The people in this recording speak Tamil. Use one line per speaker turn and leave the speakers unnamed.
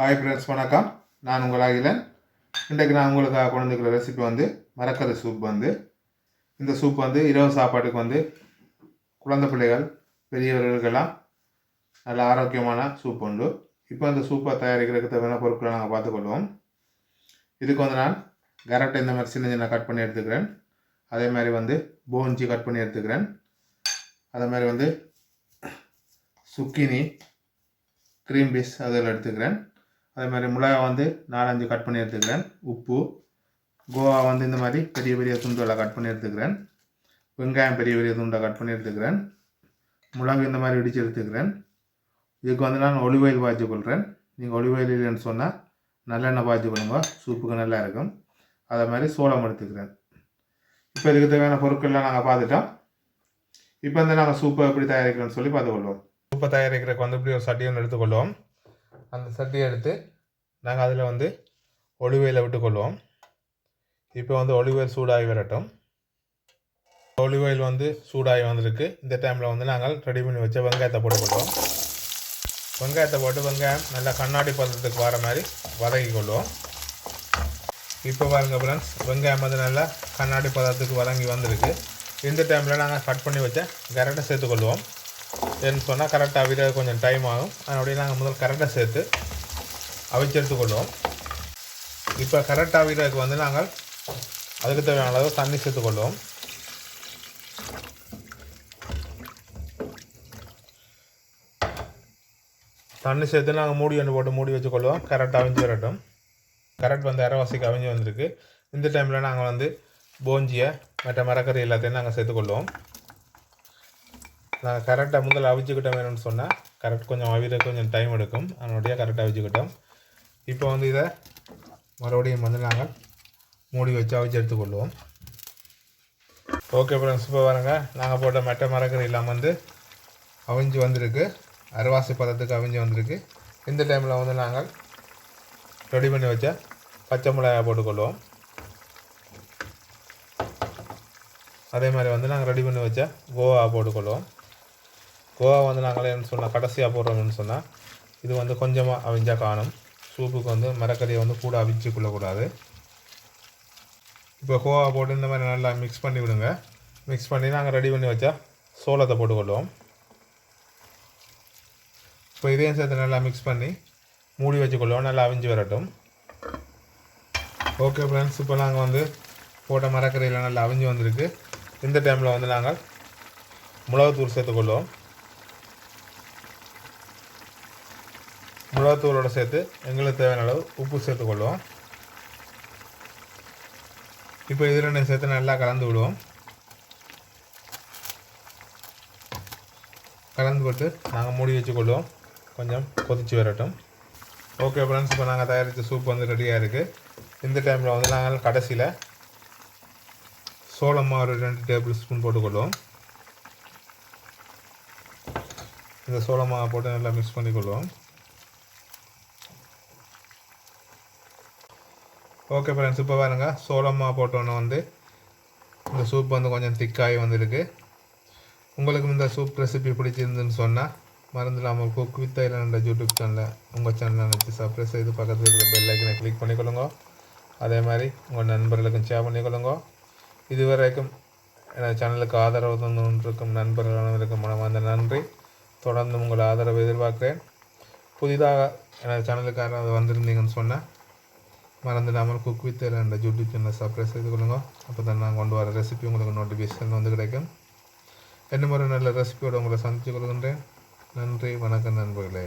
ஹாய் ஃப்ரெண்ட்ஸ் வணக்கம். நான் உங்கள் அகிலன். இன்றைக்கு நான் உங்களுக்காக கொண்டு வந்துக்கிற ரெசிபி வந்து மரக்கறி சூப் வந்து. இந்த சூப் வந்து இரவு சாப்பாட்டுக்கு வந்து குழந்தை பிள்ளைகள் பெரியவர்களுக்கெல்லாம் நல்ல ஆரோக்கியமான சூப் உண்டு. இப்போ அந்த சூப்பை தயாரிக்கிறதுக்கு தேவையான பொருட்களை நாங்கள் பார்த்துக்கொள்வோம். இதுக்கு வந்து நான் கேரட்டை இந்த மாதிரி சின்ன சின்ன கட் பண்ணி எடுத்துக்கிறேன். அதே மாதிரி வந்து போஞ்சி கட் பண்ணி எடுத்துக்கிறேன். அதே மாதிரி வந்து சுக்கினி க்ரீம் பீஸ் அதில் எடுத்துக்கிறேன். அதே மாதிரி மிளகா வந்து நாலஞ்சு கட் பண்ணி எடுத்துக்கிறேன். உப்பு கோவா வந்து இந்த மாதிரி பெரிய பெரிய துண்டுகளை கட் பண்ணி எடுத்துக்கிறேன். வெங்காயம் பெரிய பெரிய துண்டை கட் பண்ணி எடுத்துக்கிறேன். மிளகு இந்த மாதிரி இடித்து எடுத்துக்கிறேன். இதுக்கு வந்து நான் ஒலிவயில் பாய்ச்சி கொள்கிறேன் நீங்கள் ஒலிவயில் இல்லைன்னு சொன்னால் நல்லெண்ணெய் பாய்ச்சி கொள்ளுங்க. சூப்புக்கு நல்லா இருக்கும். அதே மாதிரி சோளம் எடுத்துக்கிறேன். இப்போ இதுக்கு தேவையான பொருட்கள்லாம் நாங்கள் பார்த்துட்டோம். இப்போ வந்து நாங்கள் சூப்பை எப்படி தயாரிக்கிறோம்னு சொல்லி பார்த்துக்கொள்வோம். சூப்பை தயாரிக்கிறதுக்கு வந்து இப்படி ஒரு சட்டியை எடுத்துக்கொள்வோம். அந்த சட்டியை எடுத்து நாங்கள் அதில் வந்து ஒளிவையில் விட்டுக்கொள்வோம். இப்போ வந்து ஒளிவயல் சூடாகி வரட்டும். ஒளிவயல் வந்து சூடாகி வந்திருக்கு. இந்த டைமில் வந்து நாங்கள் ரெடி பண்ணி வச்ச வெங்காயத்தை போட்டுக்கொள்வோம் வெங்காயத்தை போட்டு வெங்காயம் நல்லா கண்ணாடி பதத்துக்கு வர மாதிரி வதக்கி கொள்வோம். இப்போ பாருங்கள் ஃப்ரெண்ட்ஸ் வெங்காயம் வந்து நல்லா கண்ணாடி பதத்துக்கு வதங்கி வந்திருக்கு. இந்த டைமில் நாங்கள் கட் பண்ணி வச்ச கரெக்டாக சேர்த்துக்கொள்வோம் தென் சொன்னால் கரெக்டாக அவிட கொஞ்சம் டைம் ஆகும். அதனுடைய நாங்கள் முதல் கரெக்டாக சேர்த்து அவிச்சு கொள்வோம் இப்போ கரெக்டாக அவிடக்கு வந்து நாங்கள் அதுக்கு தேவையான அளவு தண்ணி சேர்த்துக்கொள்வோம். தண்ணி சேர்த்து நாங்கள் மூடி ஒன்று போட்டு மூடி வச்சுக்கொள்வோம். கரெக்டாக அவிஞ்சு வரட்டும். கரெக்ட் வந்து அரைவாசிக்கு அவிஞ்சு வந்திருக்கு. இந்த டைமில் நாங்கள் வந்து போஞ்சியை மற்ற மரக்கறி எல்லாத்தையும் நாங்கள் சேர்த்துக்கொள்வோம். நான் கரெக்டாக முதல்ல அவிச்சுக்கிட்டோம் வேணும்னு சொன்னால் கரெக்ட் கொஞ்சம் அவிர கொஞ்சம் டைம் எடுக்கும். அதனுடைய கரெக்டாக அவிச்சுக்கிட்டோம். இப்போ வந்து இதை மறுபடியும் வந்து நாங்கள் மூடி வச்சு அவிச்சு எடுத்துக்கொள்வோம். ஓகே ஃப்ரெண்ட்ஸ் இப்போ பாருங்க நாங்கள் போட்ட மெட்டை மரக்கறி இல்லாமல் வந்து அவிஞ்சு வந்திருக்கு. அருவாசி பதத்துக்கு அவிஞ்சு வந்திருக்கு. இந்த டைமில் வந்து நாங்கள் ரெடி பண்ணி வச்ச பச்சை மிளகாய் போட்டுக்கொள்வோம். அதே மாதிரி வந்து நாங்கள் ரெடி பண்ணி வச்ச கோவா போட்டுக்கொள்வோம். கோவா வந்து நாங்கள் என்ன சொன்னால் கடைசியாக போடுறோம்னு சொன்னால் இது வந்து கொஞ்சமாக அவிஞ்சால் காணும். சூப்புக்கு வந்து மரக்கறியை வந்து கூட அவிச்சு கொள்ளக்கூடாது. இப்போ கோவா போட்டு இந்த மாதிரி நல்லா மிக்ஸ் பண்ணி விடுங்க. மிக்ஸ் பண்ணி நாங்கள் ரெடி பண்ணி வச்சா சோளத்தை போட்டுக்கொள்வோம். இப்போ இதையும் சேர்த்து நல்லா மிக்ஸ் பண்ணி மூடி வச்சுக்கொள்வோம். நல்லா அவிஞ்சு வரட்டும். ஓகே ஃப்ரெண்ட்ஸ் இப்போ நாங்கள் வந்து போட்ட மரக்கறியில் நல்லா அவிஞ்சு வந்திருக்கு. இந்த டைமில் வந்து நாங்கள் மிளகுத்தூள் சேர்த்துக்கொள்வோம். மிளகாத்தூளோட சேர்த்து எங்களுக்கு தேவையான அளவு உப்பு சேர்த்துக்கொள்வோம். இப்போ இது ரெண்டையும் சேர்த்து நல்லா கலந்து விடுவோம். கலந்து போட்டு நாங்கள் மூடி வச்சுக்கொள்வோம். கொஞ்சம் கொதிச்சு வரட்டும். ஓகே ஃப்ரெண்ட்ஸ் இப்போ நாங்கள் தயாரித்த சூப் வந்து ரெடியாக இருக்குது இந்த டைமில் வந்து நாங்கள் கடைசியில் சோளம் மாவு ரெண்டு டேபிள் ஸ்பூன் போட்டுக்கொள்வோம். இந்த சோள மாவை போட்டு நல்லா மிக்ஸ் பண்ணிக்கொள்வோம். ஓகே ஃப்ரெண்ட்ஸ் இப்போ பாருங்கள் சோளமாக போட்டோன்னே வந்து இந்த சூப் வந்து கொஞ்சம் திக்காகி வந்திருக்கு. உங்களுக்கு இந்த சூப் ரெசிபி பிடிச்சிருந்துன்னு சொன்னால் மறந்துடாமல் குக் வித் ஐலண்ட் யூடியூப் சேனலில் உங்கள் சேனலை வச்சு சப்ரைஸ் செய்து பக்கத்தில் இருக்கிற பெல் ஐக்கனை கிளிக் பண்ணிக்கொள்ளுங்க. அதே மாதிரி உங்கள் நண்பர்களுக்கும் ஷேர் பண்ணிக்கொள்ளுங்க. இதுவரைக்கும் எனது சேனலுக்கு ஆதரவு தந்துருக்கும் நண்பர்களும் மனமார்ந்த நன்றி. தொடர்ந்து உங்கள் ஆதரவை எதிர்பார்க்கிறேன். புதிதாக எனது சேனலுக்காக வந்திருந்தீங்கன்னு சொன்னால் மறந்துடாமல் குக் வித் என்ற யூடியூப் சேனலை சப்ஸ்கிரைப் செய்து கொள்ளுங்கள் அப்போ தான் நான் கொண்டு வர ரெசிபி உங்களுக்கு நோட்டிஃபிகேஷன் வந்து கிடைக்கும். என்ன ஒரு நல்ல ரெசிபியோடு உங்களை சந்தித்து கொள்கின்றேன். நன்றி வணக்கம் நண்பர்களே.